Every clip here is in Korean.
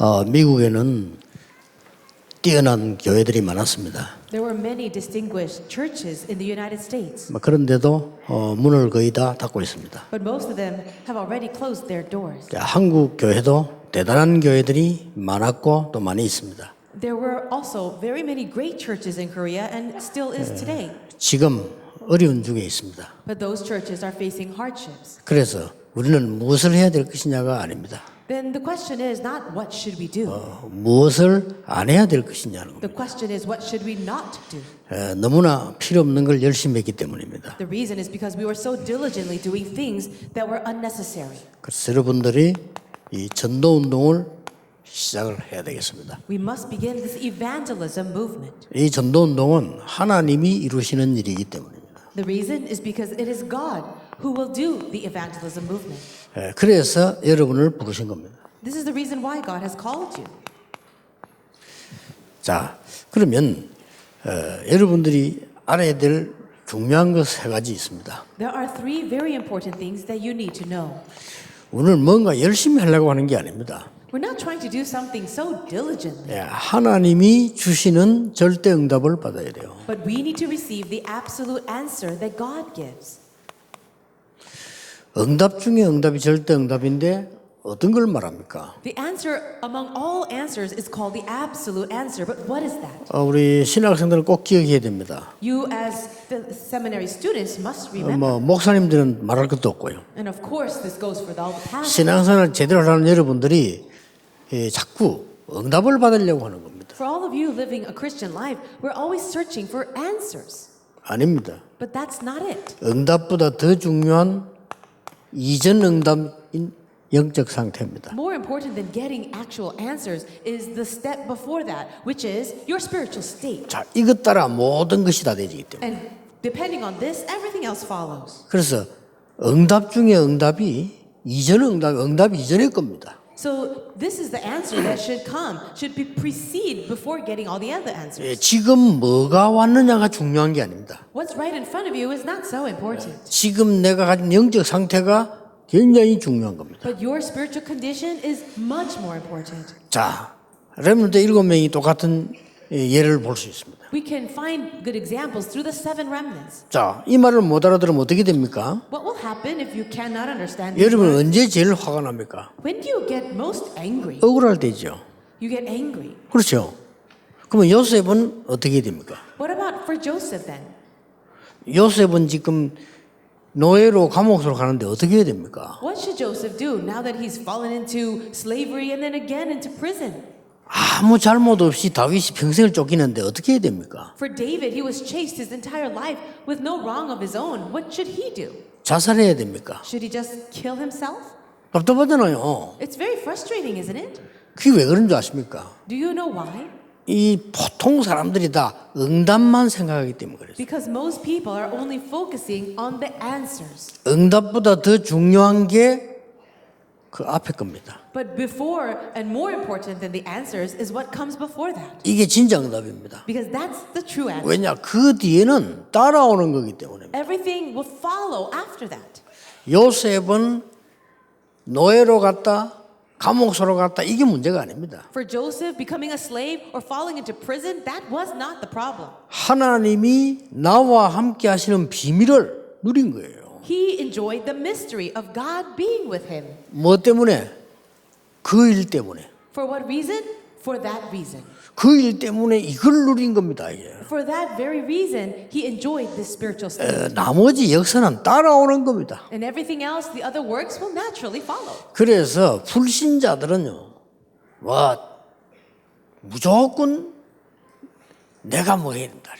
어, 미국에는 뛰어난 교회들이 많았습니다. There were many distinguished churches in the United States, 뭐 그런데도 어, 문을 거의 다 닫고 있습니다. but most of them have already closed their doors. 자, 한국 교회도 대단한 교회들이 많았고 또 많이 있습니다. There were also very many great churches in Korea and still is today, 지금 어려운 중에 있습니다. but those churches are facing hardships. 그래서 우리는 무엇을 해야 될 것이냐가 아닙니다. Then the question is not what should we do? 어, 무엇을 안 해야 될 것이냐는 겁니다. The question is what should we not do? 에, 너무나 필요 없는 걸 열심히 했기 때문입니다. The reason is because we were so diligently doing things that were unnecessary. 그래서 여러분들이 이 전도 운동을 시작을 해야 되겠습니다. We must begin this evangelism movement. 이 전도 운동은 하나님이 이루시는 일이기 때문입니다. The reason is because it is God who will do the evangelism movement. 에, 그래서 여러분을 부르신 겁니다. This is the reason why God has called you. 자, 그러면 어, 여러분들이 알아야 될 중요한 것 세 가지 있습니다. There are three very important things that you need to know. 오늘 뭔가 열심히 하려고 하는 게 아닙니다. We're not trying to do something so diligently, 예, 하나님이 주시는 절대 응답을 받아야 돼요. but we need to receive the absolute answer that God gives. 응답 중에 응답이 절대 응답인데 어떤 걸 말합니까? The answer among all answers is called the absolute answer, but what is that? 어, 우리 신학생들은 꼭 기억해야 됩니다. You, as seminary students, must 어, remember. 뭐 목사님들은 말할 것도 없고요. And of course, this goes for all the pastors. 신앙생활 제대로 하는 여러분들이 예, 자꾸 응답을 받으려고 하는 겁니다. For all of you living a Christian life, we're always searching for answers. 아닙니다. But that's not it. 응답보다 더 중요한 이전 응답인 영적 상태입니다. More important than getting actual answers is the step before that, which is your spiritual state. 자, 이것 따라 모든 것이 다 되기 때문에. And depending on this, everything else follows. 그래서 응답 중에 응답이 이전 응답, 응답 이전의 겁니다. So this is the answer that should come, should be precede before getting all the other 예, answers. 지금 뭐가 왔느냐가 중요한 게 아닙니다. What's right in front of you is not so important. 지금 내가 가진 영적 상태가 굉장히 중요한 겁니다. But your spiritual condition is much more important. 자, 렘넌트 일곱 명이 똑같은 예, 예를 볼 수 있습니다. We can find good examples through the seven remnants. 자, 이 말을 못 알아들으면 어떻게 됩니까? What will happen if you cannot understand these 여러분 words? 언제 제일 화가 납니까? When do you get most angry? 억울할 때죠. You get angry. 그렇죠. 그러면 요셉은 어떻게 됩니까? What about for Joseph then? 요셉은 지금 노예로 감옥으로 가는데 어떻게 해야 됩니까? What should Joseph do now that he's fallen into slavery and then again into prison? 아무 잘못 없이 다윗이 평생을 쫓기는데 어떻게 해야 됩니까? For David, he was chased his entire life with no wrong of his own. What should he do? 자살해야 됩니까? Should he just kill himself? 답답하잖아요. It's very frustrating, isn't it? 그게 왜 그런 줄 아십니까? Do you know why? 이 보통 사람들이 다 응답만 생각하기 때문에 그래요. Because most people are only focusing on the answers. 응답보다 더 중요한 게 그 앞에 겁니다. But before and more important than the answers is what comes before that. 이게 진짜 응답입니다. Because that's the true answer. 왜냐? 그 뒤에는 따라오는 거기 때문에. Everything will follow after that. 요셉은 노예로 갔다, 감옥소로 갔다, 이게 문제가 아닙니다. For Joseph, becoming a slave or falling into prison, that was not the problem. 하나님이 나와 함께 하시는 비밀을 누린 거예요. He enjoyed the mystery of God being with him. 뭐 때문에? 그 일 때문에. For what reason? For that reason. 그 일 때문에 이걸 누린 겁니다. 이게. For that very reason, he enjoyed this spiritual state. 어, 나머지 역사는 따라오는 겁니다. And everything else, the other works will naturally follow. 그래서 불신자들은요, 와, 무조건 내가 뭐 해야 된다.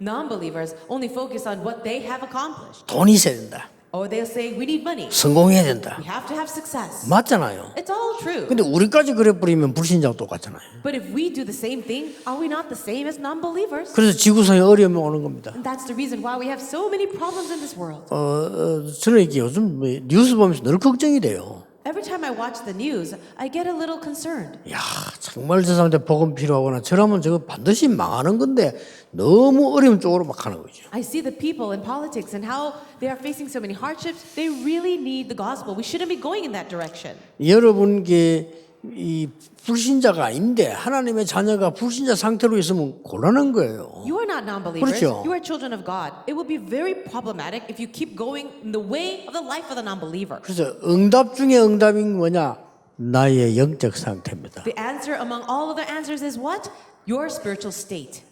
Non believers only focus on what they have accomplished. 돈이 있어야 된다. Or they'll say, we need money. 성공해야 된다. We have to have success. 맞잖아요. It's all true. 근데 우리까지 그래 버리면 불신자와 똑같잖아요. But if we do the same thing, are we not the same as non believers? 그래서 지구상에 어려움이 오는 겁니다. And that's the reason why we have so many problems in this world. 어, 어, 저는 이게 요즘 뭐 뉴스 보면서 늘 걱정이 돼요. Every time I watch the news, I get a little concerned. 야, 정말 저 사람한테 복음 필요하구나. 저라면 저거 반드시 망하는 건데 너무 어려운 쪽으로 막 하는 거죠. I see the people in politics and how they are facing so many hardships. They really need the gospel. We shouldn't be going in that direction. 여러분께 이 불신자가 아닌데 하나님의 자녀가 불신자 상태로 있으면 곤란한 거예요. You are not non-believers. 그렇죠. You are children of God. It will be very problematic if you keep going in the way of the life of the non-believer. 그래서 응답 중에 응답인 뭐냐? 나의 영적 상태입니다. The answer among all other answers is what? Your spiritual state.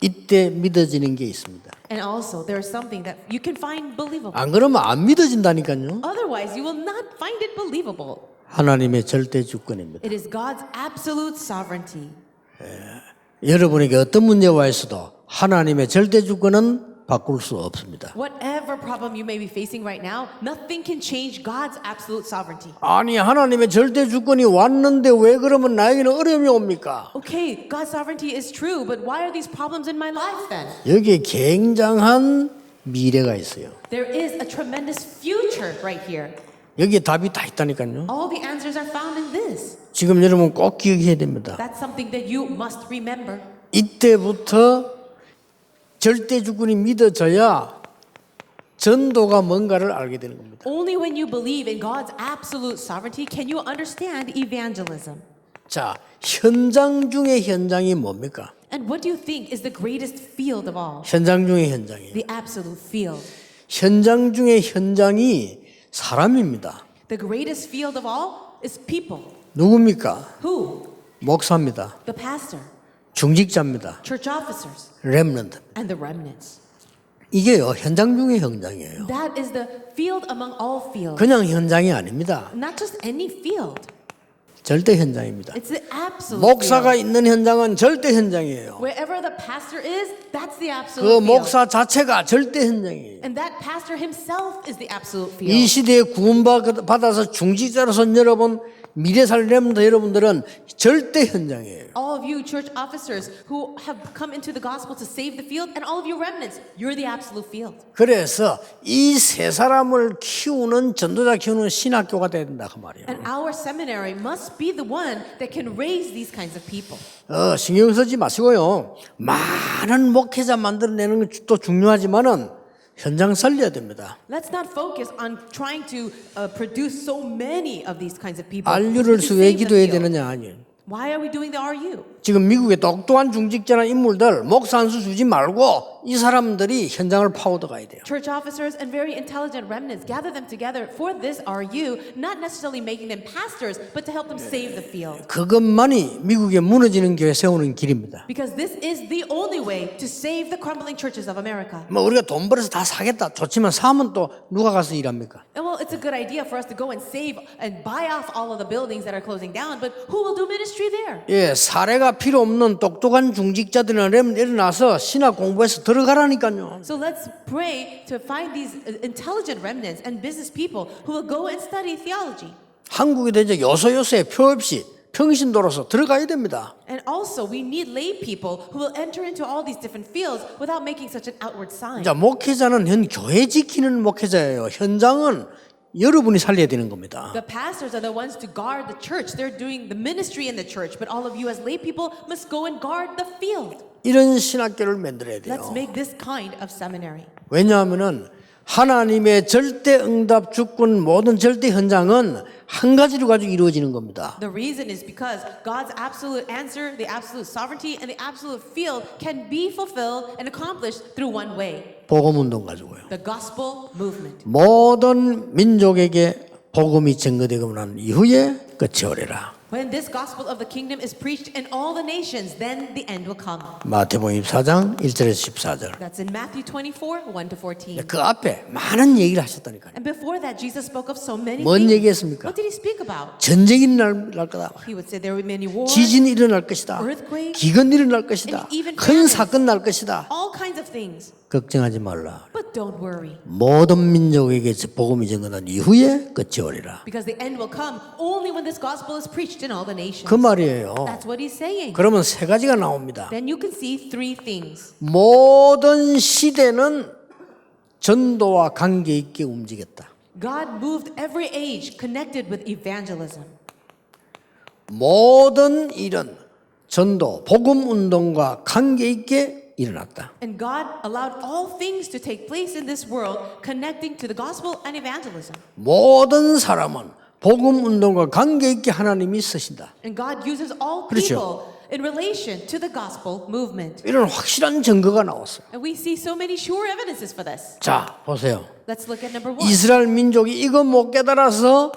이때 믿어지는 게 있습니다. And also, there is something that you can find believable. 안 그러면 안 믿어진다니까요. Otherwise, you will not find it believable. 하나님의 절대 주권입니다. It is God's absolute sovereignty. 여러분에게 어떤 문제와 있어도 하나님의 절대 주권은 바꿀 수 없습니다. Whatever problem you may be facing right now, nothing can change God's absolute sovereignty. 아니 하나님의 절대 주권이 왔는데 왜 그러면 나에게는 어려움이 옵니까? Okay, God's sovereignty is true, but why are these problems in my life then? 여기에 굉장한 미래가 있어요. There is a tremendous future right here. 여기에 답이 다 있다니까요. All the answers are found in this. 지금 여러분 꼭 기억해야 됩니다. That's something that you must remember. 이때부터 절대 주권이 믿어져야 전도가 뭔가를 알게 되는 겁니다. Only when you believe in God's absolute sovereignty can you understand evangelism. 자, 현장 중의 현장이 뭡니까? And what do you think is the greatest field of all? 현장 중의 현장이. The absolute field. 현장 중의 현장이 사람입니다. The greatest field of all is people. 누굽니까? Who? 목사입니다. The pastor, 중직자입니다. church officers, 렘넌트. and the remnants. 이게요, 현장 중의 현장이에요. That is the field among all fields. 그냥 현장이 아닙니다. Not just any field. 절대 현장입니다. 목사가. 있는 현장은 절대 현장이에요. Is, that's the absolute 그. 목사 자체가 절대 현장이에요. And that pastor himself is the absolute 이. 시대에 구원받아서 중직자로서 여러분 미래 살 렘더 여러분들은 절대 현장이에요. All of you church officers who have come into the gospel to save the field, and all of you remnants, you're the absolute field. 그래서 이 세 사람을 키우는 전도자 키우는 신학교가 된다 그 말이에요. And our seminary must be the one that can raise these kinds of people. 어, 신경 쓰지 마시고요. 많은 목회자 만들어내는 것도 중요하지만은 현장 살려야 됩니다. Let's not focus on trying to uh, produce so many of these kinds of people. to 왜 save the 기도해야 field. 되느냐 아니에요. Why are we doing the RU? 지금 미국의 똑똑한 중직자나 인물들 목사 한수 주지 말고 이 사람들이 현장을 파고들 가야 돼요. Church officers and very intelligent remnants gather them together for this RU, not necessarily making them pastors, but to help them save the field. 그것만이 미국의 무너지는 교회 세우는 길입니다. Because this is the only way to save the crumbling churches of America. 뭐 우리가 돈 벌어서 다 사겠다 좋지만 사면 또 누가 가서 일합니까? And well, it's a good idea for us to go and save and buy off all of the buildings that are closing down, but who will do ministry there? 예, 사례가 필요 없는 똑똑한 중직자들이나 렘 일어나서 신학 공부해서 들어가라니까요. So let's pray to find these uh, intelligent remnants and business people who will go and study theology. 한국에 대해 요소요소에 표 없이 평신도로서 들어가야 됩니다. And also, we need lay people who will enter into all these different fields without making such an outward sign. 자, 목회자는 현 교회 지키는 목회자예요. 현장은 여러분이 살려야 되는 겁니다. The pastors are the ones to guard the church. They're doing the ministry in the church, but all of you as lay people must go and guard the field. 이런 신학교를 만들어야 돼요. Let's make this kind of seminary. 왜냐하면은 하나님의 절대 응답 주권 모든 절대 현장은 한 가지로 가지고 이루어지는 겁니다. The reason is because God's absolute answer, the absolute sovereignty, and the absolute field can be fulfilled and accomplished through one way 복음 운동 가지고요. the gospel movement. 모든 민족에게 복음이 증거되고 난 이후에 끝이 오리라. When this gospel of the kingdom is preached in all the nations, then the end will come. 마태복음 24장 1절에서 14절. That's in Matthew 24, 1 to 14. 그 앞에 많은 얘기를 하셨다니까요. And before that, Jesus spoke of so many 뭔 things. 얘기했습니까? What did he speak about? 전쟁이 일어날 날 거다. He would say there be many wars, 지진이 일어날 것이다. earthquake, 기근 일어날 것이다. and even 큰. 사건 날 것이다. all kinds of things. 걱정하지 말라. But don't worry, 모든 민족에게 복음이 증거난 이후에 끝이 오리라. because the end will come only when this gospel is preached in all the nations. 그 말이에요. That's what he's saying. 그러면 세 가지가 나옵니다. Then you can see three things. 모든 시대는 전도와 관계 있게 움직였다. God moved every age connected with evangelism. 모든 일은 전도, 복음 운동과 관계 있게 일어났다. And God allowed all things to take place in this world connecting to the gospel and evangelism. 모든 사람은 복음 운동과 관계 있게 하나님이 쓰신다. And God uses all 그렇죠. people in relation to the gospel movement. 이런 확실한 증거가 나왔어요. And we see so many sure evidences for this. 자, 보세요. Let's look at number one. 이스라엘 민족이 이거 못 깨달아서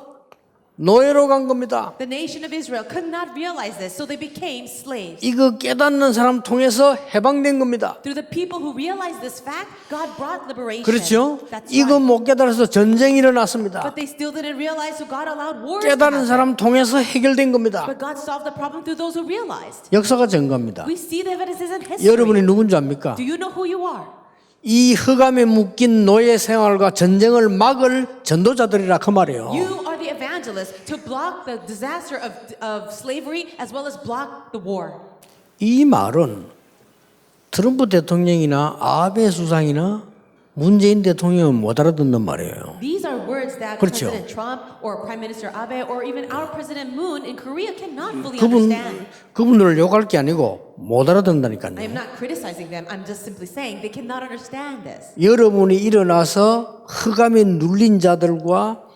노예로 간 겁니다. The nation of Israel could not realize this, so they became slaves. 이거 깨닫는 사람 통해서 해방된 겁니다. Through the people who realized this fact, God brought liberation. 그렇죠? That's 이거 right. 못 깨달아서 전쟁이 일어났습니다. But they still didn't realize, so God allowed wars to 깨달은 happen. 사람 통해서 해결된 겁니다. But God solved the problem through those who realized. 역사가 증거합니다. We see the evidences in history. 여러분이 누군지 압니까? Do you know who you are? 이 흑암에 묶인 노예 생활과 전쟁을 막을 전도자들이라 그 말이에요. You are the evangelist to block the disaster of, of slavery as well as block the war. 이 말은 트럼프 대통령이나 아베 수상이나 문재인 대통령은 못 알아듣는 말이에요. These are words that 그렇죠. President Trump or Prime Minister Abe or even our President Moon in Korea cannot fully 그분 understand. 그분들을 욕할 게 아니고 못 I am 알아듣는다니까요. not criticizing them. I'm just simply saying they cannot understand this. 여러분이 일어나서 흑암에 눌린 자들과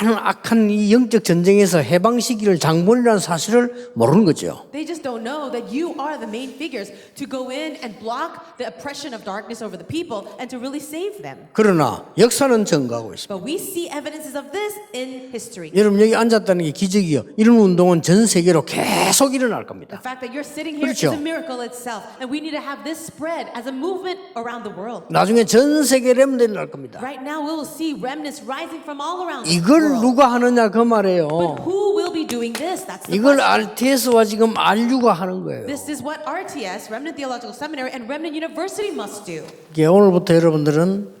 많은 악한 이 영적 전쟁에서 해방시키를 장본이라는 사실을 모르는 거죠. They just don't know that you are the main figures to go in and block the oppression of darkness over the people and to really save them. 그러나 역사는 증거하고 있습니다. But we see evidences of this in history. 여러분 여기 앉았다는 게 기적이요. 이런 운동은 전 세계로 계속 일어날 겁니다. The fact that you're sitting here is 그렇죠. a miracle itself, and we need to have this spread as a movement around the world. 나중에 전 세계 렘들이 날 겁니다. Right now, we will see remnants rising from all around 이걸 world. 누가 하느냐 그 말이에요. But who will be doing this? That's the 이걸 question. RTS와 지금 RU가 하는 거예요. This is what RTS, Remnant Theological Seminary, and Remnant University must do. 이게 오늘부터 여러분들은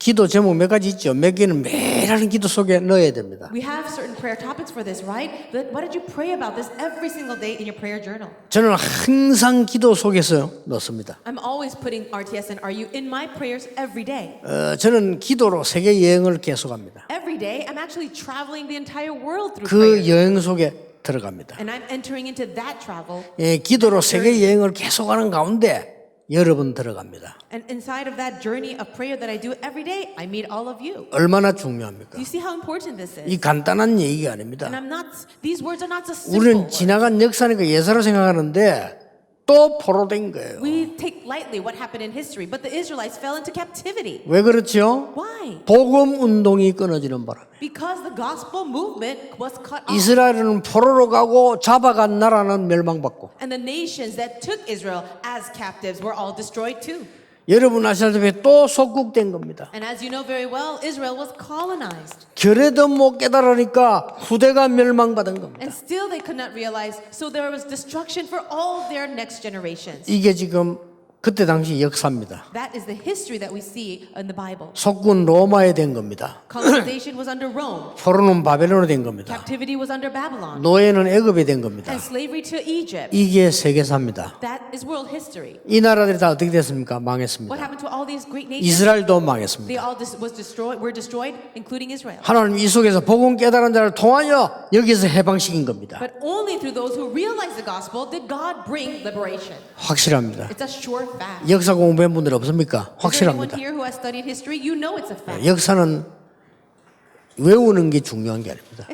기도 제목 몇 가지 있죠. 몇 개는 매일 하는 기도 속에 넣어야 됩니다. We have certain prayer topics for this, right? But why did you pray about this every single day in your prayer journal? 저는 항상 기도 속에서 넣습니다. I'm always putting RTS and RU in my prayers every day. 어, 저는 기도로 세계 여행을 계속합니다. Every day, I'm actually traveling the entire world through 그 prayer. 여행 속에 들어갑니다. And I'm entering into that travel. 예, 기도로 세계 여행을 계속하는 가운데 여러분 들어갑니다. And inside of that journey of prayer that I do every day, I meet all of you. 얼마나 Do 중요합니까? you see how important this is? 이 간단한 얘기가 And 아닙니다. I'm not, these words are not just simple. 우리는. 지나간 역사니까 예사로 생각하는데 또 포로된 거예요. We take lightly what happened in history, but the Israelites fell into captivity. 왜 그렇죠? Why? 복음 운동이 끊어지는 바람에 Because the gospel movement was cut off. 이스라엘은 포로로 가고 잡아간 나라는 멸망받고 And the nations that took Israel as captives were all destroyed too. 여러분 아시다시피 또 속국된 겁니다. And as you know very well, Israel was colonized. 결에도 못 깨달으니까 후대가 멸망받은 겁니다. And still they could not realize, so there was destruction for all their next generations. 이게 지금 그때 당시 역사입니다. That is the history that we see in the Bible. 속군 로마에 된 겁니다. Colonization was under Rome, 포로는 바벨론에 된 겁니다. captivity was under Babylon, 노예는 애굽에 된 겁니다. and slavery to Egypt. 이게 세계사입니다. That is world history. 이 나라들이 다 어떻게 됐습니까? 망했습니다. happened to all these great nations? 이스라엘도 망했습니다. all dis- was destroyed, were destroyed, including Israel. 하나님 이 속에서 복음 깨달은 자를 통하여 여기서 해방시킨 겁니다. But only through those who realized the gospel did God bring liberation. 확실합니다. It's a sure fact. 역사 공부한 분들 없습니까? 확실합니다. 역사는 외우는 게 중요한 게 아닙니다.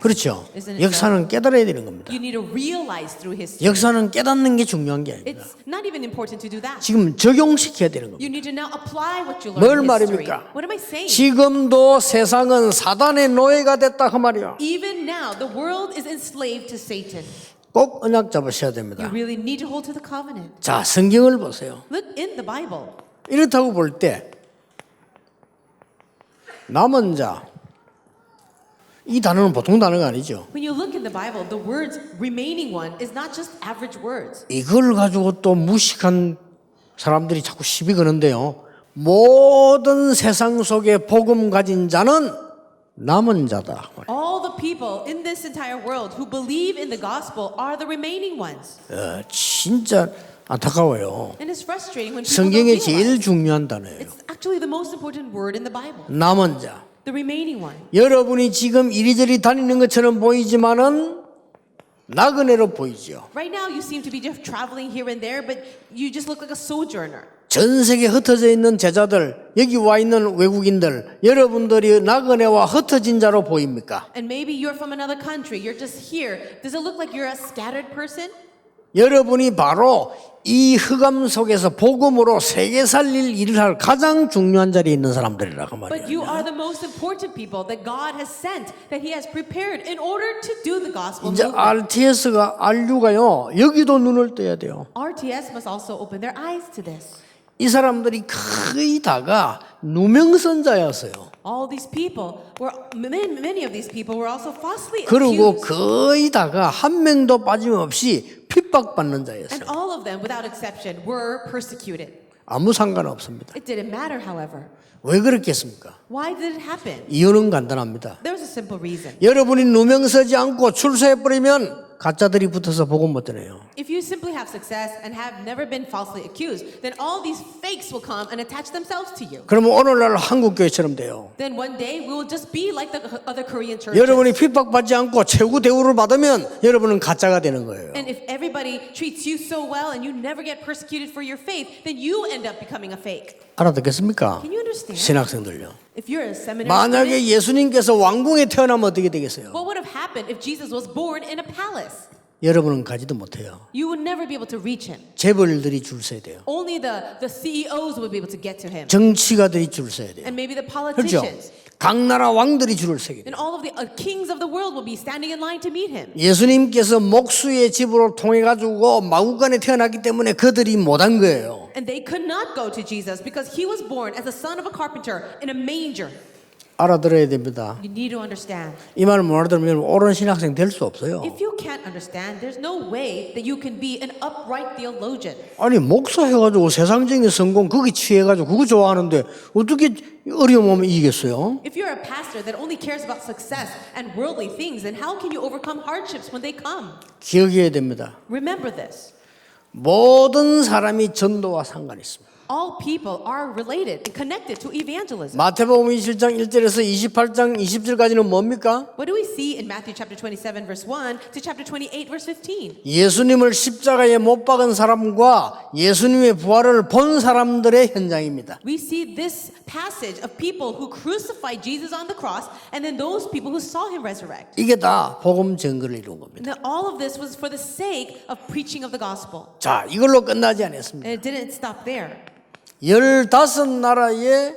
그렇죠. 역사는 깨달아야 되는 겁니다. 역사는 깨닫는 게 중요한 게 아닙니다. 지금 적용시켜야 되는 겁니다. 뭘. 말입니까? 지금도 세상은 사단의 노예가 됐다 그 말이요. 꼭 언약 잡으셔야 You 됩니다. really need to hold to the covenant. 자, 성경을 보세요. Look in the Bible. 이렇다고 볼 때 남은 자. 이 단어는 보통 단어가 아니죠. When you look in the Bible, the words remaining one is not just average words. 이걸 가지고 또 무식한 사람들이 자꾸 시비 거는데요. 모든 세상 속에 복음 가진 자는 남은 자다. All people in this entire world who believe in the gospel are the remaining ones. 어, 진짜 안타까워요. And it's frustrating when people don't 성경의 realize. 제일 중요한 단어예요. It's actually the most important word in the Bible. 남은 자. The remaining one. 여러분이 지금 이리저리 다니는 것처럼 보이지만은 나그네로 보이죠. Right now, you seem to be just traveling here and there, but you just look like a sojourner. 전 세계 흩어져 있는 제자들, 여기 와 있는 외국인들, 여러분들이 나그네와 흩어진 자로 보입니까? And maybe you're from another country, you're just here. Does it look like you're a scattered person? 여러분이 바로 이 흑암 속에서 복음으로 세계 살릴 일을 할 가장 중요한 자리에 있는 사람들이라고 But 말이에요. you are the most important people that God has sent, that He has prepared in order to do the gospel 이제 movement. RTS가 RU가요 여기도 눈을 떠야 돼요. RTS must also open their eyes to this. 이 사람들이 거의 다가 누명선자였어요. All these people were many, many of these people were also falsely 그리고 accused. 거의 다가 한 명도 빠짐없이 핍박받는 자였어요. And all of them, without exception, were persecuted. 아무 상관없습니다. It didn't matter, however. 왜 그렇겠습니까? Why did it happen? 이유는 간단합니다. There was a simple reason. 여러분이 누명서지 않고 출세해버리면 가짜들이 붙어서 복음 못 드네요. If you simply have success and have never been falsely accused, then all these fakes will come and attach themselves to you. 그러면 오늘날 한국 교회처럼 돼요. Then one day we will just be like the other Korean churches. 여러분이 핍박받지 않고 최고 대우를 받으면 여러분은 가짜가 되는 거예요. And if everybody treats you so well and you never get persecuted for your faith, then you end up becoming a fake. 알아듣겠습니까? 신학생들요. 만약에 예수님께서 왕궁에 태어나면 어떻게 되겠어요? what would have happened if Jesus was born in a palace? 여러분은 가지도 못해요. You would never be able to reach him. 재벌들이 줄 서야 돼요. Only the, the CEOs would be able to get to him. 정치가들이 줄 서야 돼요. And maybe the 그렇죠? 각 나라 왕들이 줄을 서게 돼요. And all of the uh, kings of the world will be standing in line to meet him. 예수님께서 목수의 집으로 통해 가지고 마구간에 태어났기 때문에 그들이 못한 거예요. And they could not go to Jesus because he was born as the son of a carpenter in a manger. 알아들어야 됩니다. You need to understand. 이 말을 못 알아들으면 옳은 신학생 될 수 없어요. If you can't understand, there's no way that you can be an upright theologian. 아니 목사 해가지고 세상적인 성공 거기 취해가지고 그거 좋아하는데 어떻게 어려움 오면 이기겠어요? If you're a pastor that only cares about success and worldly things, then how can you overcome hardships when they come? 기억해야 됩니다. Remember this. 모든 사람이 전도와 상관이 있습니다. All people are related and connected to evangelism. 마태복음 27장 1절에서 28장 20절까지는 뭡니까? What do we see in Matthew chapter 27 verse 1 to chapter 28 verse 15? 예수님을 십자가에 못 박은 사람과 예수님의 부활을 본 사람들의 현장입니다. We see this passage of people who crucified Jesus on the cross and then those people who saw him resurrect. 이게 다 복음 증거를 이룬 겁니다. And that all of this was for the sake of preaching of the gospel. 자, 이걸로 끝나지 않았습니다. And it didn't stop there. 열다섯 나라의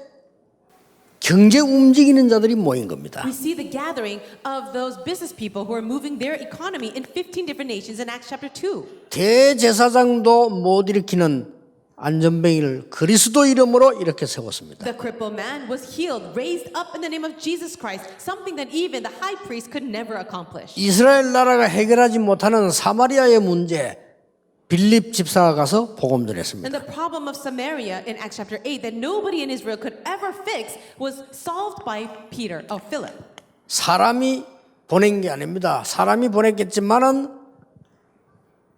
경제 움직이는 자들이 모인 겁니다. We see the gathering of those business people who are moving their economy in 15 different nations in Acts chapter 2. 대제사장도 못 일으키는 안전뱅이를 그리스도 이름으로 이렇게 세웠습니다. The crippled man was healed, raised up in the name of Jesus Christ, something that even the high priest could never accomplish. 이스라엘 나라가 해결하지 못하는 사마리아의 문제 빌립 집사가 가서 복음 전했습니다. And the problem of Samaria in Acts chapter 8 that nobody in Israel could ever fix was solved by Peter, oh Philip. 사람이 보낸 게 아닙니다. 사람이 보냈겠지만은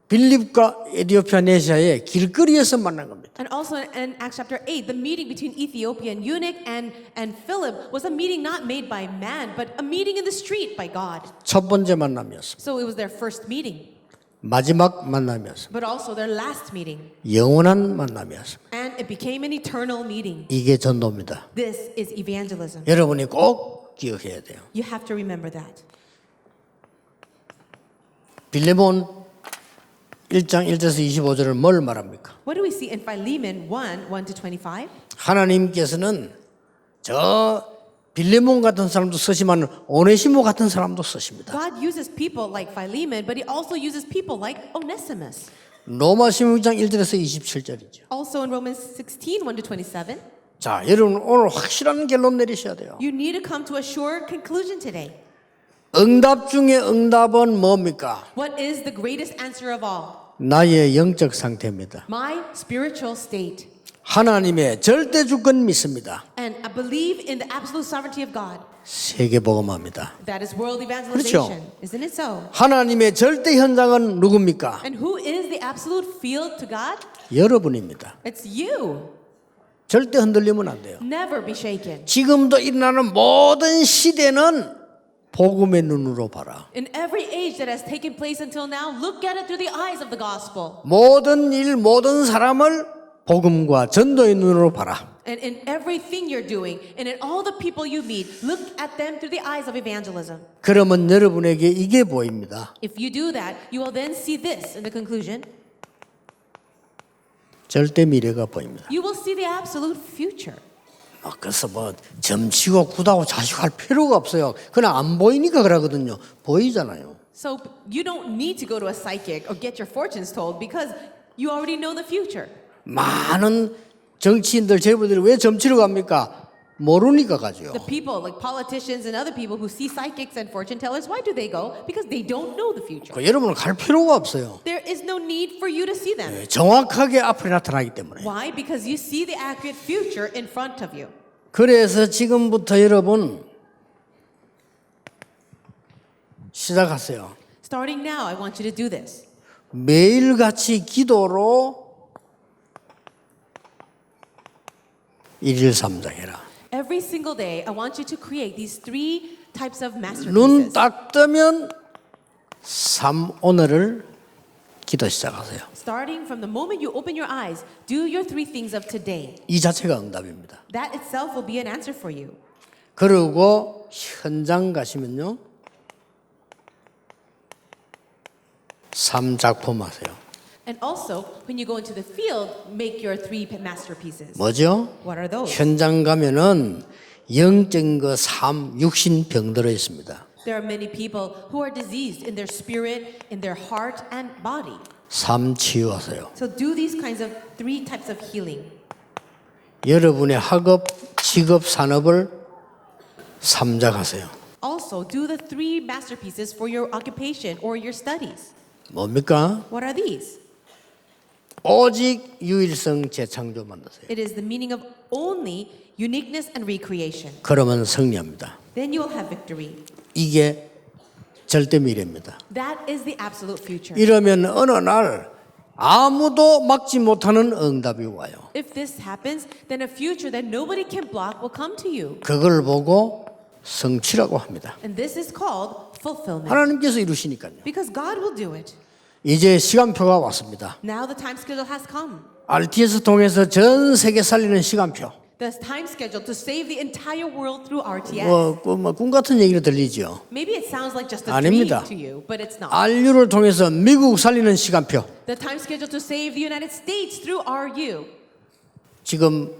빌립과 에디오피아 네시아의 길거리에서 만난 겁니다. And also in, in Acts chapter 8, the meeting between Ethiopian eunuch and, and Philip was a meeting not made by man, but a meeting in the street by God. 첫 번째 만남이었습니다. So it was their first meeting, 마지막 만남이었습니다. but also their last meeting. 영원한 만남이었습니다. And it became an eternal meeting. 이게 전도입니다. This is evangelism. 여러분이 꼭 기억해야 돼요. You have to remember that. 빌레몬 1장 1절에서 25절을 뭘 말합니까? What do we see in Philemon 1 1 to 25? 하나님께서는 저 빌레몬 같은 사람도 쓰시만 오네시모 같은 사람도 쓰십니다. God uses people like Philemon, but he also uses people like Onesimus. 로마서 6장 1절에서 27절이죠. Also in Romans 16 1 to 27. 자, 여러분 오늘 확실한 결론 내리셔야 돼요. You need to come to a sure conclusion today. 응답 중에 응답은 뭡니까? What is the greatest answer of all? 나의 영적 상태입니다. My spiritual state. 하나님의 절대 주권 믿습니다. And I believe in the absolute sovereignty of God. 세계 복음합니다. That is world evangelization. 그렇죠. Isn't it so? 하나님의 절대 현장은 누굽니까? And who is the absolute field to God? 여러분입니다. It's you. 절대 흔들리면 안 돼요. Never be shaken. 지금도 일어나는 모든 시대는 복음의 눈으로 봐라. In every age that has taken place until now, look at it through the eyes of the gospel. 모든 일, 모든 사람을 복음과 전도의 눈으로 봐라. And in everything you're doing, and in all the people you meet, look at them through the eyes of evangelism. 그러면 여러분에게 이게 보입니다. If you do that, you will then see this in the conclusion. 절대 미래가 보입니다. You will see the absolute future. 아, 그래서 뭐 점치고 굳하고 자식할 필요가 없어요. 그냥 안 보이니까 그러거든요. 보이잖아요. So you don't need to go to a psychic or get your fortunes told because you already know the future. 많은 정치인들, 재벌들이 왜 점치러 갑니까? 모르니까 가죠. The people, like politicians and other people who see psychics and fortune tellers, why do they go? Because they don't know the future. 그 여러분은 갈 필요가 없어요. There is no need for you to see them. 네, 정확하게 앞에 나타나기 때문에. Why? Because you see the accurate future in front of you. 그래서 지금부터 여러분 시작하세요. Starting now, I want you to do this. 매일 같이 기도로 일일 삼장해라. Every single day, I want you to create these three types of 눈 masterpieces. 딱 뜨면 삼 오늘을 기도 시작하세요. Starting from the moment you open your eyes, do your three things of today. 이 자체가 응답입니다. That itself will be an answer for you. 그리고 현장 가시면요. 삼 작품 하세요. And also, when you go into the field, make your three masterpieces. 뭐죠? What are those? 현장 가면은 영적인 거 삶, 육신 병들어 있습니다. There are many people who are diseased in their spirit, in their heart, and body. 삶 치유하세요. So do these kinds of three types of healing. 여러분의 학업, 직업, 산업을 삼작하세요. Also, do the three masterpieces for your occupation or your studies. 뭡니까? What are these? 오직 유일성 재창조 만드세요. It is the meaning of only uniqueness and recreation. 그러면 승리합니다. Then you will have victory. 이게 절대 미래입니다. That is the absolute future. 이러면 어느 날 아무도 막지 못하는 응답이 와요. If this happens, then a future that nobody can block will come to you. 그걸 보고 성취라고 합니다. And this is called fulfillment. 하나님께서 이루시니까요. Because God will do it. 이제 시간표가 왔습니다. Now the time schedule has come. RTS 통해서 전 세계 살리는 시간표. The time schedule to save the entire world through RTS. 뭐, 그 뭐, 꿈 같은 얘기로 들리죠. Maybe it sounds like just a 아닙니다. dream to you, but it's not. RU를 통해서 미국 살리는 시간표. The time schedule to save the United States through RU. 지금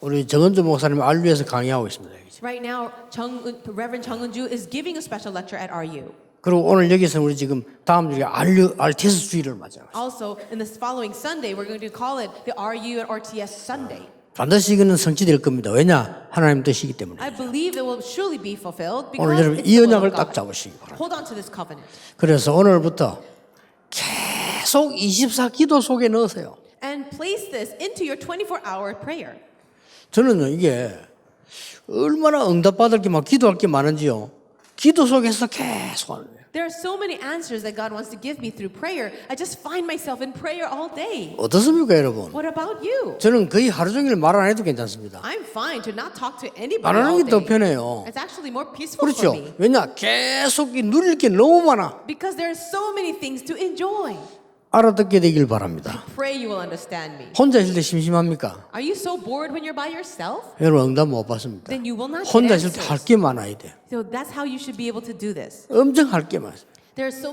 우리 정은주 목사님 RU에서 강의하고 있습니다. Right now, Chung, Reverend Chung Eun-ju is giving a special lecture at RU. 그리고 오늘 여기서 우리 지금 다음 주에 RU, RTS 주의를 맞아요. Also, in this following Sunday, we're going to call it the RU and RTS Sunday. 반드시 이거는 성취될 겁니다. 왜냐? 하나님 뜻이기 때문에. I believe it will surely be fulfilled 오늘 여러분 이 언약을 딱. 잡으시기 바랍니다. Hold on to this covenant. 그래서 오늘부터 계속 24 기도 속에 넣으세요. And place this into your 24-hour prayer. 저는요 이게 얼마나 응답받을 게 막 기도할 게 많은지요. 기도 속에서 계속 하는 거예요. There are so many answers that God wants to give me through prayer. I just find myself in prayer all day. 어떻습니까 여러분? What about you? 저는 거의 하루 종일 말 안 해도 괜찮습니다. I'm fine to not talk to anybody 안 하는 all 게 더 day. 편해요. It's actually more peaceful 그렇죠. for me 왜냐? 계속 이 누릴 게 너무 많아. because there are so many things to enjoy. 알아듣게 되길 바랍니다. 혼자 있을 때 심심합니까? So? 여러분 응답 못 받습니다. 혼자 있을 때 할. 게 많아야 돼. So. 엄청 할 게 많아요. So.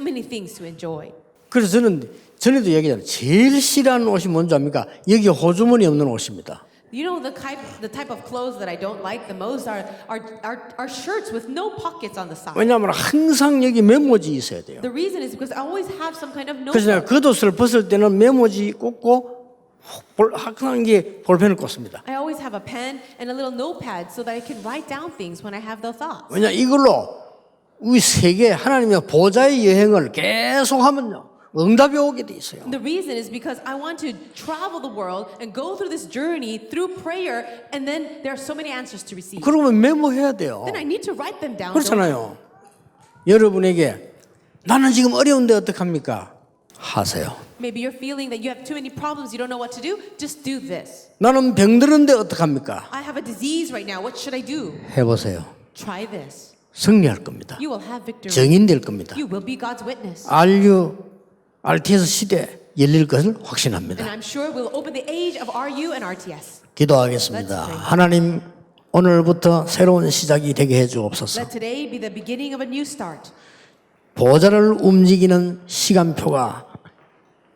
그래서 저는 전에도 얘기했잖아요. 제일 싫어하는 옷이 뭔지 압니까? 여기 호주머니 없는 옷입니다. You know the type the type of clothes that I don't like the most are are, are, are shirts with no pockets on the side. 왜냐하면 항상 여기 메모지 있어야 돼요. The reason is because I always have some kind of 그래서 내가 notebook. 겉옷을 벗을 때는 메모지 꽂고 볼, 항상 이게 볼펜을 꽂습니다. I always have a pen and a little notepad so that I can write down things when I have the thoughts. 왜냐 이걸로 우리 세계 하나님의 보좌의 여행을 계속하면요 응답이 오게 돼 있어요. The reason is because I want to travel the world and go through this journey through prayer, and then there are so many answers to receive. 그러면 메모해야 돼요. Then I need to write them down. 그렇잖아요. 여러분에게 나는 지금 어려운데 어떡합니까? 하세요. Maybe you're feeling that you have too many problems, you don't know what to do. Just do this. 나는 병들었는데 어떡합니까? I have a disease right now. What should I do? 해 보세요. Try this. 승리할 겁니다. You will have victory. 정인될 겁니다. You will be God's witness. RU, RTS 시대 열릴 것을 확신합니다. Sure we'll. 기도하겠습니다. 하나님 오늘부터 새로운 시작이 되게 해 주옵소서. 보좌를 움직이는 시간표가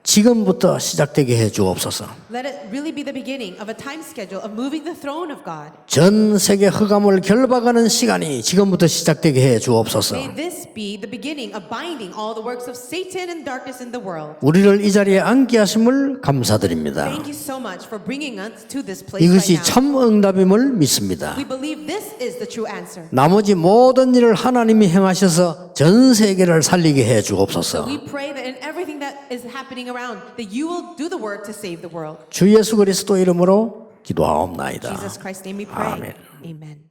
지금부터 시작되게 해 주옵소서. Let it really be the beginning of a time schedule of moving the throne of God. 전 세계 흑암을 결박하는 시간이 지금부터 시작되게 해 주옵소서. May this be the beginning of binding all the works of Satan and darkness in the world. 우리를 이 자리에 앉게 하심을 감사드립니다. Thank you so much for bringing us to this place 이것이 right. 참 응답임을 믿습니다. We believe this is the true answer. 나머지 모든 일을 하나님이 행하셔서 전 세계를 살리게 해 주옵소서. We pray that in everything that is happening around, that you will do the work to save the world. 주 예수 그리스도 이름으로 기도하옵나이다. Jesus Christ's name we pray. Amen. Amen.